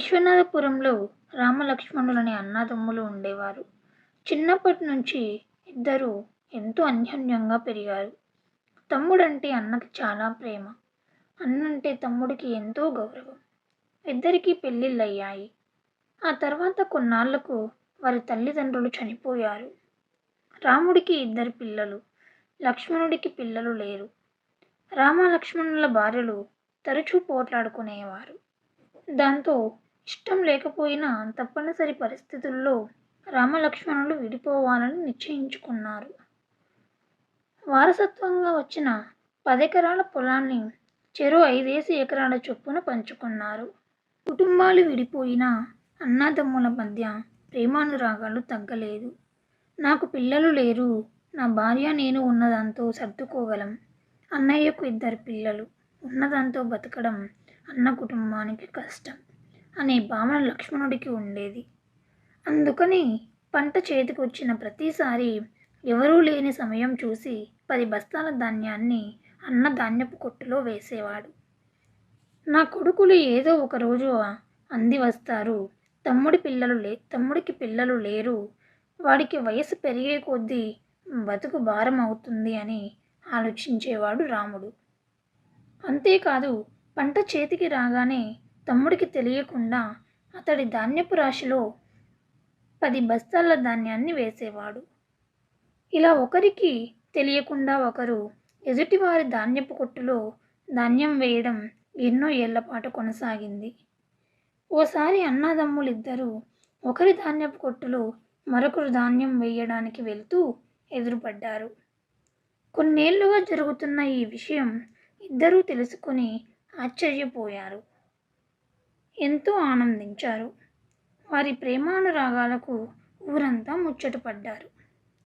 విశ్వనాథపురంలో రామలక్ష్మణులనే అన్నదమ్ములు ఉండేవారు. చిన్నప్పటి నుంచి ఇద్దరు ఎంతో అన్యోన్యంగా పెరిగారు. తమ్ముడంటే అన్నకి చాలా ప్రేమ అన్నంటే తమ్ముడికి ఎంతో గౌరవం. ఇద్దరికీ పెళ్ళిళ్ళయ్యాయి. ఆ తర్వాత కొన్నాళ్ళకు వారి తల్లిదండ్రులు చనిపోయారు. రాముడికి ఇద్దరు పిల్లలు లక్ష్మణుడికి పిల్లలు లేరు. రామ లక్ష్మణుల భార్యలు తరచూ పోట్లాడుకునేవారు. దాంతో ఇష్టం లేకపోయినా తప్పనిసరి పరిస్థితుల్లో రామలక్ష్మణులు విడిపోవాలని నిశ్చయించుకున్నారు. వారసత్వంగా వచ్చిన పదెకరాల పొలాన్ని చెరో ఐదేసి ఎకరాల చొప్పున పంచుకున్నారు. కుటుంబాలు విడిపోయిన అన్నదమ్ముల మధ్య ప్రేమానురాగాలు తగ్గలేదు. నాకు పిల్లలు లేరు నా భార్య నేను ఉన్నదాంతో సర్దుకోగలం అన్నయ్యకు ఇద్దరు పిల్లలు ఉన్నదాంతో బతకడం అన్న కుటుంబానికి కష్టం. అనే భావన లక్ష్మణుడికి ఉండేది. అందుకని పంట చేతికి వచ్చిన ప్రతిసారి ఎవరూ లేని సమయం చూసి పది బస్తాల ధాన్యాన్ని అన్న ధాన్యపు కొట్టులో వేసేవాడు. నా కొడుకులు ఏదో ఒక రోజు అంది వస్తారు తమ్ముడి పిల్లలు లే తమ్ముడికి పిల్లలు లేరు వాడికి వయసు పెరిగే కొద్దీ బతుకు భారం అవుతుంది అని ఆలోచించేవాడు రాముడు. అంతేకాదు పంట చేతికి రాగానే తమ్ముడికి తెలియకుండా అతడి ధాన్యపు రాశిలో పది బస్తాల ధాన్యాన్ని వేసేవాడు. ఇలా ఒకరికి తెలియకుండా ఒకరు ఎదుటివారి ధాన్యపు కొట్టులో ధాన్యం వేయడం ఎన్నో ఏళ్ళపాటు కొనసాగింది. ఓసారి అన్నదమ్ములిద్దరూ ఒకరి ధాన్యపు కొట్టులో మరొకరు ధాన్యం వేయడానికి వెళ్తూ ఎదురుపడ్డారు. కొన్నేళ్ళుగా జరుగుతున్న ఈ విషయం ఇద్దరూ తెలుసుకుని ఆశ్చర్యపోయారు. ఎంతో ఆనందించారు. వారి ప్రేమానురాగాలకు ఊరంతా ముచ్చటపడ్డారు